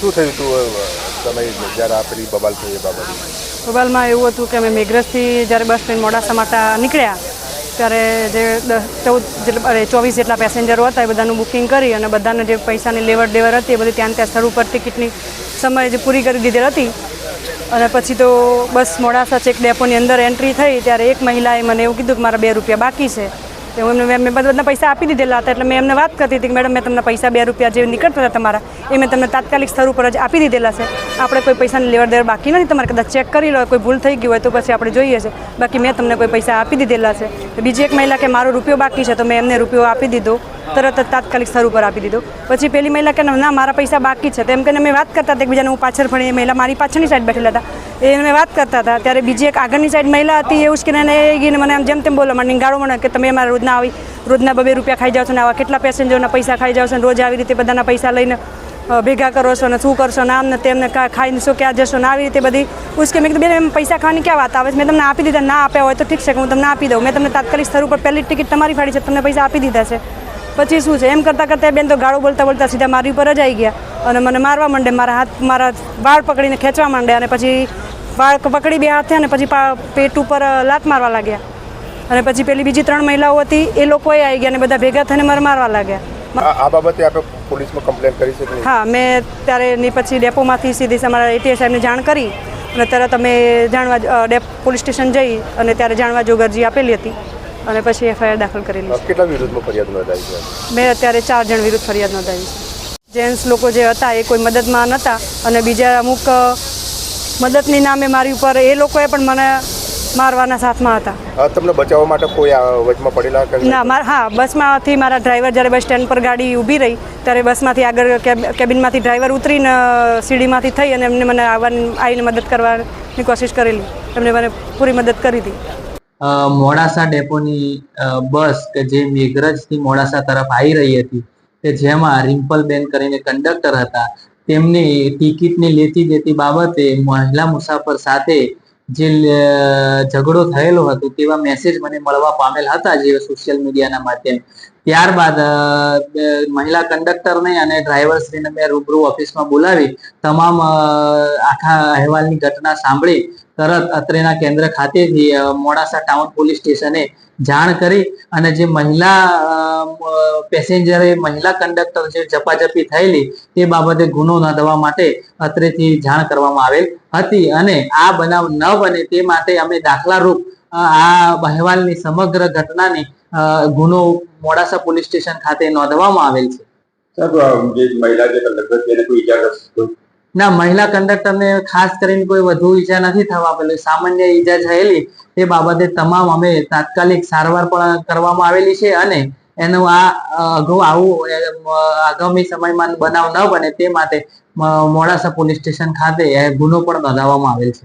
શું થયું હતું તમે જ્યારે આ પેલી બબાલ થઈ એ બાબતે? બબાલમાં એવું હતું કે અમે મેઘરજથી જ્યારે બસ ટ્રેન મોડાસા માટે નીકળ્યા, ત્યારે જે ચૌદ જેટલા ચોવીસ જેટલા પેસેન્જરો હતા એ બધાનું બુકિંગ કરી અને બધાને જે પૈસાની લેવડ દેવડ હતી એ બધી ત્યાં ત્યાં સ્થળ ઉપર ટિકિટની સમય જે પૂરી કરી દીધેલ હતી. અને પછી તો બસ મોડાસા ચેક ડેપોની અંદર એન્ટ્રી થઈ, ત્યારે એક મહિલાએ મને એવું કીધું કે મારા બે રૂપિયા બાકી છે. તો એમને મેં બધા પૈસા આપી દીધેલા હતા, એટલે મેં એમને વાત કરતી હતી કે મેડમ, મેં તમને પૈસા બે રૂપિયા જે નીકળતા હતા તમારા, એ મેં તમને તાત્કાલિક સ્તર ઉપર જ આપી દીધેલા છે. આપણે કોઈ પૈસાની લેવડ દેવડ બાકી નથી, તમારે કદાચ ચેક કરી લો, કોઈ ભૂલ થઈ ગઈ હોય તો પછી આપણે જોઈએ છે. બાકી મેં તમને કોઈ પૈસા આપી દીધેલા છે. બીજી એક મહિલા કે મારો રૂપિયો બાકી છે, તો મેં એમને રૂપિયો આપી દીધો. તરત જ તાત્કાલિક સ્તર ઉપર આપી દીધો. પછી પેલી મહિલા કે ના, મારા પૈસા બાકી છે. તેમ કરીને મેં વાત કરતા હતા એકબીજાને, હું પાછળ ફરી એ મહિલા મારી પાછળની સાઈડ બેઠેલા હતા. એ મેં વાત કરતા હતા. ત્યારે બીજી એક આગળની સાઈડ મહિલા હતી એવું જ કે એને ગઈને મને આમ જેમ તેમ બોલો મને ગાળો મને કે તમે અમારા રોજના આવી, રોજના બબે રૂપિયા ખાઈ જાઓ છો ને આવા કેટલા પેસેન્જરના પૈસા ખાઈ જાઓ છો ને રોજ આવી રીતે બધાના પૈસા લઈને ભેગા કરો છો ને શું કરશો ને આમ ને તેમને ખાઈને શું ક્યાં જશો ને આવી રીતે બધી ઉસકે મેં બેન, એમ પૈસા ખાવાની ક્યાં વાત આવે છે? મેં તમને આપી દીધા, ના આપ્યા હોય તો ઠીક છે કે હું તમને આપી દઉં. મેં તમને તાત્કાલિક સ્તર ઉપર પહેલી ટિકિટ તમારી ફાડી છે, તમને પૈસા આપી દીધા છે. પછી શું છે? એમ કરતાં કરતાં બેન તો ગાળો બોલતા બોલતા સીધા મારી ઉપર જ આવી ગયા અને મને મારવા માંડે મારા હાથ મારા વાળ પકડીને ખેંચવા માંડે અને પછી વાળ પકડી બે હાથે અને પછી પેટ ઉપર લાત મારવા લાગ્યા. અને પછી પેલી બીજી ત્રણ મહિલાઓ હતી એ લોકોએ આવી ગયા અને બધા ભેગા થઈને મારે મારવા લાગ્યા. આ બાબતે આપણે પોલીસમાં કમ્પ્લેન કરી શકીએ હા મેં ત્યારે ની પછી ડેપોમાંથી સીધી અમારા એટીએસ સાહેબને જાણ કરી અને તરત અમે જાણવા ડેપ પોલીસ સ્ટેશન જઈ અને ત્યારે જાણવા જોગ અરજી આપેલી હતી. અને પછી એફઆઈઆર દાખલ કરેલી છે. કેટલા વિરુદ્ધમાં ફરિયાદ નોંધાવી છે? મેં અત્યારે ચાર જણ વિરુદ્ધ ફરિયાદ નોંધાવી છે. જેન્ટ્સ લોકો જે હતા એ કોઈ મદદમાં નહોતા અને બીજા અમુક મદદની નામે મારી ઉપર એ લોકોએ પણ મને મારવાના સાથમાં હતા. તમને બચાવવા માટે કોઈ વચમાં પડેલા ના મારા હા બસમાંથી મારા ડ્રાઈવર જ્યારે બસ સ્ટેન્ડ પર ગાડી ઊભી રહી ત્યારે બસમાંથી આગળ કેબ- કેબિનમાંથી ડ્રાઈવર ઉતરીને સીડીમાંથી થઈ અને એમને મને આવવાની આવીને મદદ કરવાની કોશિશ કરેલી. એમને મને પૂરી મદદ કરી હતી મોડાસા ડેપોની બસ કે જે મેઘરજથી મોડાસા તરફ આવી રહી હતી, કે જેમાં રિમ્પલબેન કરીને કંડક્ટર હતા, તેમની ટિકિટને લેતી દેતી બાબતે મહિલા મુસાફર સાથે જે ઝઘડો થયેલો હતો તેવા મેસેજ મને મળવા પામેલ હતા જે સોશિયલ મીડિયાના માધ્યમ ત્યારબાદ મહિલા કંડક્ટરને અને ડ્રાઈવરશ્રીને મેં રૂબરૂ ઓફિસમાં બોલાવી, તમામ આખા અહેવાલની ઘટના સાંભળી, તરત અત્રેના કેન્દ્ર ખાતેથી મોડાસા ટાઉન પોલીસ સ્ટેશને જાણ કરી અને જે મહિલા પેસેન્જરે મહિલા કંડક્ટર જે ઝપાઝપી થયેલી, તે બાબતે ગુનો નોંધવા માટે અત્રેથી જાણ કરવામાં આવેલ હતી અને આ બનાવ ન બને તે માટે અમે દાખલારૂપ આ અહેવાલની સમગ્ર ઘટનાની ગુનો મોડાસા પોલીસ સ્ટેશન ખાતે નોંધવામાં આવેલ છે. ના મહિલા કંડક્ટરને ખાસ કરીને કોઈ વધુ ઈજા નથી થવા પેલી સામાન્ય ઈજા થયેલી તે બાબતે તમામ અમે તાત્કાલિક સારવાર પણ કરવામાં આવેલી છે અને એનું આ અગાઉ આવું આગામી સમયમાં બનાવ ન બને તે માટે મોડાસા પોલીસ સ્ટેશન ખાતે એ ગુનો પણ નોંધાવવામાં આવેલ છે.